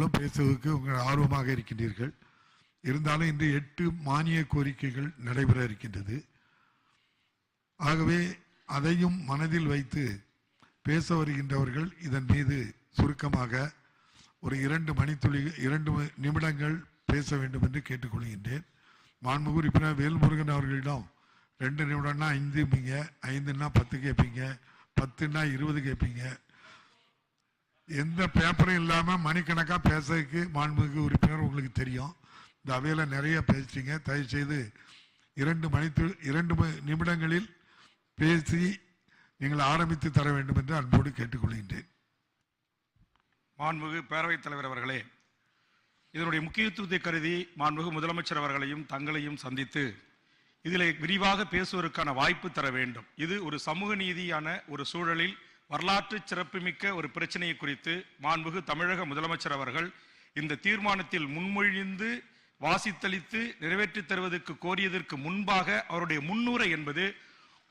அவர்களும் பேசுவதற்கு உங்கள் ஆர்வமாக இருக்கின்றீர்கள். இருந்தாலும் இன்று எட்டு மானிய கோரிக்கைகள் நடைபெற இருக்கின்றது. ஆகவே அதையும் மனதில் வைத்து பேச வருகின்றவர்கள் இதன் மீது சுருக்கமாக ஒரு இரண்டு மணித்துளி இரண்டு நிமிடங்கள் பேச வேண்டும் என்று கேட்டுக்கொள்கின்றேன் மாண்புகு உறுப்பினர் வேல்முருகன் அவர்களிடம் ரெண்டு நிமிடம்னா ஐந்துப்பீங்க ஐந்துன்னா பத்து கேட்பீங்க பத்துன்னா இருபது கேட்பீங்க எந்த பேப்பரும் இல்லாமல் மணிக்கணக்காக பேசுறதுக்கு மாண்புமிகு உறுப்பினர் உங்களுக்கு தெரியும். இந்த அவையில் நிறைய பேசிட்டீங்க தயவுசெய்து இரண்டு மணித்து இரண்டு நிமிடங்களில் பேசி நீங்கள் ஆரம்பித்து தர வேண்டும் என்று அன்போடு கேட்டுக்கொள்கின்றேன். மாண்புமிகு பேரவைத் தலைவர் அவர்களே இதனுடைய முக்கியத்துவத்தை கருதி மாண்புமிகு முதலமைச்சர் அவர்களையும் தங்களையும் சந்தித்து இதில் விரிவாக பேசுவதற்கான வாய்ப்பு தர வேண்டும். இது ஒரு சமூக நீதியான ஒரு சூழலில் வரலாற்று சிறப்புமிக்க ஒரு பிரச்சனையை குறித்து மாண்புகு தமிழக முதலமைச்சர் அவர்கள் இந்த தீர்மானத்தில் முன்மொழிந்து வாசித்தளித்து நிறைவேற்றித் தருவதற்கு கோரியதற்கு முன்பாக அவருடைய முன்னுரை என்பது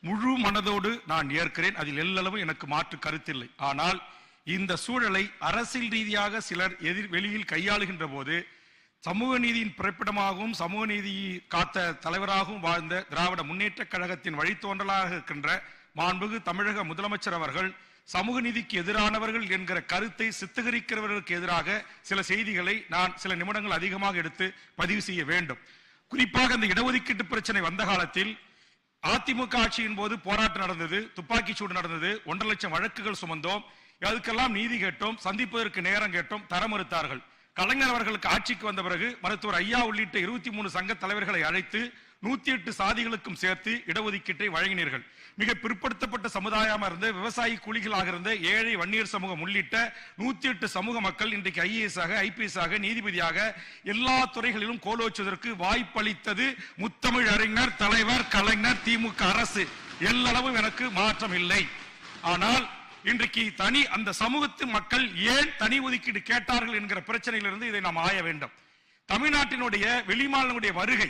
முழு மனதோடு நான் ஏற்கிறேன். அதில் எல்லளவும் எனக்கு மாற்று கருத்தில்லை. ஆனால் இந்த சூழலை அரசியல் ரீதியாக சிலர் எதிர் வெளியில் கையாளுகின்ற போது சமூக நீதியின் பிறப்பிடமாகவும் சமூக நீதி காத்த தலைவராகவும் வாழ்ந்த திராவிட முன்னேற்ற கழகத்தின் வழித்தோன்றலாக இருக்கின்ற மாண்புகு தமிழக முதலமைச்சர் அவர்கள் சமூக நீதிக்கு எதிரானவர்கள் என்கிற கருத்தை சித்தகரிக்கிறவர்களுக்கு எதிராக சில செய்திகளை நான் சில நிமிடங்கள் அதிகமாக எடுத்து பதிவு செய்ய வேண்டும். குறிப்பாக இந்த இடஒதுக்கீட்டு பிரச்சனை வந்த காலத்தில் அதிமுக ஆட்சியின் போது போராட்டம் நடந்தது துப்பாக்கி சூடு நடந்தது ஒன்றரை லட்சம் வழக்குகள் சுமந்தோம். அதுக்கெல்லாம் நீதி கேட்டோம் சந்திப்பதற்கு நேரம் கேட்டோம் தர மறுத்தார்கள். கலைஞர் அவர்களுக்கு ஆட்சிக்கு வந்த பிறகு மருத்துவர் ஐயா உள்ளிட்ட இருபத்தி மூணு சங்க தலைவர்களை அழைத்து நூத்தி எட்டு சாதிகளுக்கும் சேர்த்து இடஒதுக்கீட்டை வழங்கினீர்கள். மிக பிற்படுத்தப்பட்ட சமுதாயமாக இருந்த விவசாயி கூலிகளாக இருந்த ஏழை வன்னியர் சமூகம் உள்ளிட்ட நூத்தி எட்டு சமூக மக்கள் இன்றைக்கு ஐஏஎஸ் ஆக ஐபிஎஸ் ஆக நீதிபதியாக எல்லா துறைகளிலும் கோலோச்சுவதற்கு வாய்ப்பளித்தது முத்தமிழ் அறிஞர் தலைவர் கலைஞர் திமுக அரசு. எல்லளவும் எனக்கு மாற்றம் இல்லை. ஆனால் இன்றைக்கு தனி அந்த சமூகத்து மக்கள் ஏன் தனி ஒதுக்கீடு கேட்டார்கள் என்கிற பிரச்சனையிலிருந்து இதை நாம் ஆய வேண்டும். தமிழ்நாட்டினுடைய வெளிமாநிலங்களுடைய வருகை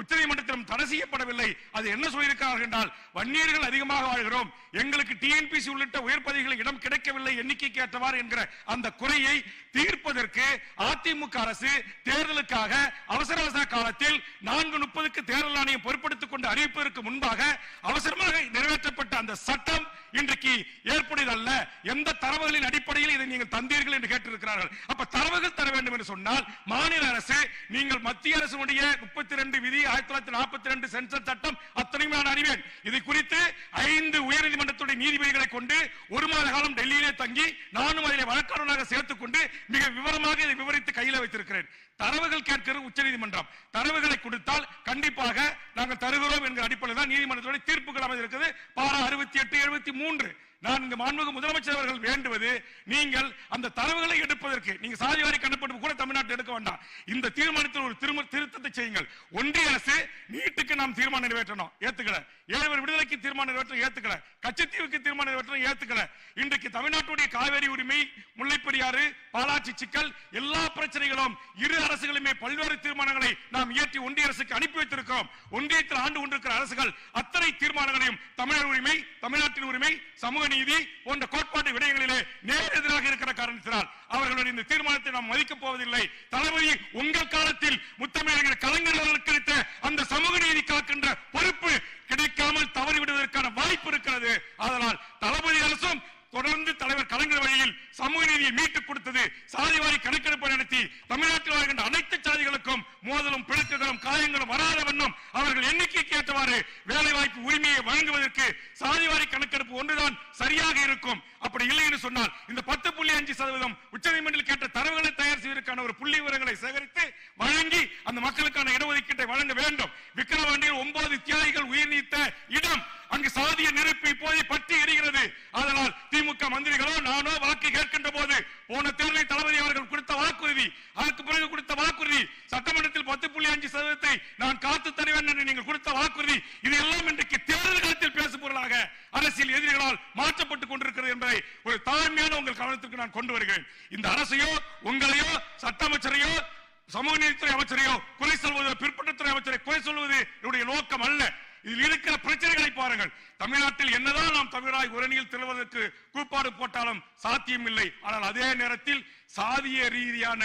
உச்சநீதிமன்றத்திலும் தடை செய்யப்படவில்லை. அது என்ன சொல்லியிருக்கிறார்கள் என்றால் வன்னியர்கள் அதிகமாக வாழ்கிறோம். எங்களுக்கு டிஎன்பிசி உள்ளிட்ட உயர் பதவிகளில் இடம் கிடைக்கவில்லை எண்ணிக்கைக்கு ஏற்றவாறு என்கிற அந்த குறையை தீர்ப்பதற்கு அதிமுக அரசு தேர்தலுக்காக அவசர அவசர காலத்தில் நான்கு முப்பதுக்கு தேர்தல் ஆணையம் பொறுப்படுத்திக் கொண்டு அறிவிப்பதற்கு முன்பாக அவசரமாக நிறைவேற்றப்பட்ட அந்த சட்டம் இன்றைக்கு ஏற்ப எந்த தரவுகளின் அடிப்படையில் இதை நீங்கள் தந்தீர்கள் என்று கேட்டிருக்கிறார்கள். அப்ப தரவுகள் தர வேண்டும் என்று சொன்னால் மாநில அரசு நீங்கள் மத்திய அரசுடைய முப்பத்தி ரெண்டு விதி ஆயிரத்தி தொள்ளாயிரத்தி நாற்பத்தி ரெண்டு சென்சர் சட்டம் அத்தனையும் நான் அறிவேன். இது குறித்து ஐந்து உயர்நீதிமன்றத்துடைய நீதிபதிகளை கொண்டு ஒரு மாத காலம் டெல்லியிலே தங்கி நானும் அதில் வழக்கறிஞராக சேர்த்துக் கொண்டு மிக விவரமாக இதை விவரித்து கையில வைத்திருக்கிறேன். தரவுகள் கேட்கிறது உச்சநீதிமன்றம். தரவுகளை கொடுத்தால் கண்டிப்பாக நாங்கள் தருகிறோம் என்கிற அடிப்படையில் தான் நீதிமன்றத்துடைய தீர்ப்புகள் அமைந்திருக்கிறது. பாரா அறுபத்தி எட்டு எழுபத்தி மூன்று. நான் இங்கு மாண்புமிகு முதலமைச்சர் அவர்கள் வேண்டுவது நீங்கள் அந்த தரவுகளை எடுப்பதற்கு. நீங்க சாதிவாரி கண்டுபிடிப்பு கூட தமிழ்நாட்டில் எடுக்க வேண்டாம். இந்த தீர்மானத்தில் ஒரு திரும திருத்தத்தை செய்யுங்கள். ஒன்றிய அரசு நீட்டுக்கு நாம் தீர்மானம் நிறைவேற்றணும். ஏத்துக்கல. ஏழவர் விடுதலைக்கு தீர்மானம் நிறைவேற்ற ஏத்துக்கல. கச்சத்தீவுக்கு தீர்மானம் நிறைவேற்ற ஏத்துக்கல. இன்றைக்கு தமிழ்நாட்டுடைய காவேரி உரிமை முல்லை முல்லைப்பெரியாறு பாலாட்சி சிக்கல் எல்லா பிரச்சனைகளும் இரு அரசுகளுமே பல்வேறு தீர்மானங்களை நாம் இயற்றி ஒன்றிய அரசுக்கு அனுப்பி வைத்திருக்கிறோம். ஒன்றியத்தில் ஆண்டு கொண்டிருக்கிற அரசுகள் அத்தனை தீர்மானங்களையும் தமிழர் உரிமை தமிழ்நாட்டின் உரிமை சமூக நீதி போன்ற கோட்பாட்டு விடயங்களிலே நேர் எதிராக இருக்கிற காரணத்தினால் அவர்களுடைய இந்த தீர்மானத்தை நாம் மதிக்கப் போவதில்லை. தளபதி உங்கள் காலத்தில் முத்தமிழர்கள் கலைஞர் அவர்களுக்கு கிடைத்த அந்த சமூக நீதி காக்கின்ற பொறுப்பு கிடைக்காமல் தவறிவிடுவதற்கான வாய்ப்பு இருக்கிறது அதனால் தளபதி அரசும் தொடர்ந்து தலைவர் கலைஞர் வழியில் சாதியை நீதியை மீட்டுக் கொடுத்தது சாதிவாரி கணக்கெடுப்பு நடத்தி தமிழ்நாட்டில் வாழ்கின்ற அனைத்து சாதிகளுக்கும் மோதலும் பிணக்குகளும் காயங்களும் வராத வண்ணம் அவர்கள் எண்ணிக்கைக்கு ஏற்றவாறு வேலை வாய்ப்பு உரிமையை வழங்குவதற்கு சாதி வாரி கணக்கெடுப்பு ஒன்றுதான் சரியாக இருக்கும். அப்படி இல்லை என்று சொன்னால் இந்த பத்து புள்ளி அஞ்சு சதவீதம் உச்சநீதிமன்றத்தில் கேட்ட தரவுகளை தயார் செய்வதற்கான ஒரு புள்ளி விவரங்களை சேகரித்து வழங்கி அந்த மக்களுக்கான இடஒதுக்கீட்டை வழங்க வேண்டும். விக்கிரவாண்டியில் ஒன்பது தியாகிகள் உயிர் நீத்த இடம். அங்கு சாதிய நெருப்பு இப்போதே பற்றி எரிகிறது. அதனால் திமுக மந்திரிகளோ நானோ வாக்கு கேட்கின்ற போது போன தேர்தலில் தளபதி அவர்கள் கொடுத்த வாக்குறுதி அதற்கு பிறகு கொடுத்த வாக்குறுதி சட்டமன்றத்தில் பத்து புள்ளி அஞ்சு சதவீதத்தை நான் காத்து தருவேன் என்று நீங்கள் கொடுத்த வாக்குறுதி இது எல்லாம் இன்றைக்கு தேர்தல் காலத்தில் பேசும் பொருளாக அரசியல் எதிரிகளால் மாற்றப்பட்டுக் கொண்டிருக்கிறது என்பதை ஒரு தாழ்மையான உங்கள் கவனத்திற்கு நான் கொண்டு வருகிறேன். இந்த அரசையோ உங்களையோ சட்ட அமைச்சரையோ சமூக நீதித்துறை அமைச்சரையோ குறை சொல்வது பிற்பட்டத்துறை அமைச்சரை குறை சொல்வது என்னுடைய நோக்கம் அல்ல. இதில் இருக்கிற பிரச்சனைகளை பாருங்கள். தமிழ்நாட்டில் என்னதான் நாம் தமிழராய் உரணியில் திரள்வதற்கு கூப்பாடு போட்டாலும் சாத்தியம் இல்லை. ஆனால் அதே நேரத்தில் சாதிய ரீதியான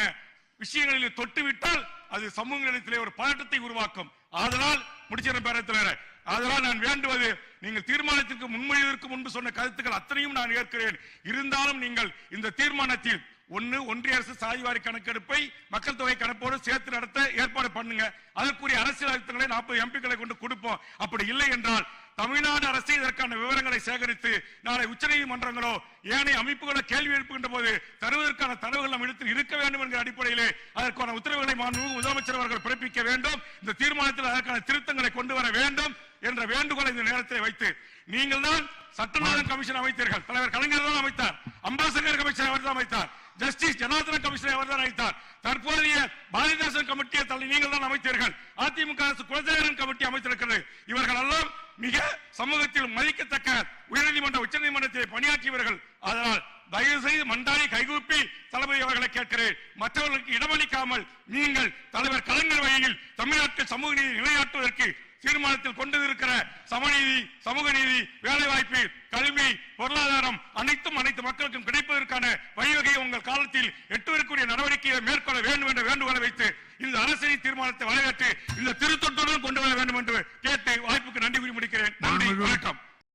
விஷயங்களில் தொட்டுவிட்டால் அது சமூக நிலையத்திலே ஒரு பதட்டத்தை உருவாக்கும். அதனால் முடிச்சிட பேரத்தில் அதனால் நான் வேண்டுவது நீங்கள் தீர்மானத்திற்கு முன்மொழிவதற்கு முன்பு சொன்ன கருத்துக்கள் அத்தனையும் நான் ஏற்கிறேன். இருந்தாலும் நீங்கள் இந்த தீர்மானத்தில் ஒன்னு ஒன்றிய அரசு சாதிவாரி கணக்கெடுப்பை மக்கள் தொகை கணப்போடு சேர்த்து நடத்த ஏற்பாடு பண்ணுங்க. அதற்குரிய அரசியல் அழுத்தங்களை நாற்பது எம்பிக்களை கொண்டு கொடுப்போம். அப்படி இல்லை என்றால் தமிழ்நாடு அரசு இதற்கான விவரங்களை சேகரித்து நாளை உச்சநீதிமன்றங்களோ ஏனைய அமைப்புகளோ கேள்வி எழுப்புகின்ற போது தருவதற்கான தரவுகள் நம் இடத்தில் இருக்க வேண்டும் என்கிற அடிப்படையிலே அதற்கான உத்தரவுகளை முதலமைச்சர் அவர்கள் பிறப்பிக்க வேண்டும். இந்த தீர்மானத்தில் அதற்கான திருத்தங்களை கொண்டு வர வேண்டும் என்ற வேண்டுகோளை இந்த நேரத்தில் வைத்து நீங்கள் தான் சட்டநாதன் கமிஷன் அமைத்தீர்கள். தலைவர் கலைஞர் தான் அமைத்தார். அம்பாசங்கர் கமிஷன் அவர் தான் அமைத்தார். ஜஸ்டிஸ் ஜனார்தன கமிஷனர் அவர் தான் அழைத்தார். தற்போதைய பாரதிதாசன் கமிட்டியை தள்ளி நீங்கள் தான் அமைத்தீர்கள். அதிமுக அரசு குலசேகரன் கமிட்டி அமைத்திருக்கிறது. இவர்கள் எல்லாம் மிக சமூகத்தில் மதிக்கத்தக்க உயர்நீதிமன்ற உச்சநீதிமன்றத்தை பணியாற்றியவர்கள். அதனால் தயவு செய்து மண்டாடி கைகூப்பி தளபதி அவர்களை கேட்கிறேன். மற்றவர்களுக்கு இடமளிக்காமல் நீங்கள் தலைவர் கலைஞர் வகையில் தமிழ்நாட்டில் சமூக நீதி நிலையாட்டுவதற்கு தீர்மானத்தில் கொண்டு இருக்கிற சமநீதி சமூக நீதி வேலை வாய்ப்பு கல்வி பொருளாதாரம் அனைத்தும் அனைத்து மக்களுக்கும் கிடைப்பதற்கான வழிவகையை உங்கள் காலத்தில் எட்டுவதற்குரிய நடவடிக்கையை மேற்கொள்ள வேண்டும் என்ற வேண்டுகோளை வைத்து இந்த அரசியல் தீர்மானத்தை வரவேற்று இந்த திருத்தொட்டுடன் கொண்டு வர வேண்டும் என்று கேட்டு வாய்ப்புக்கு நன்றி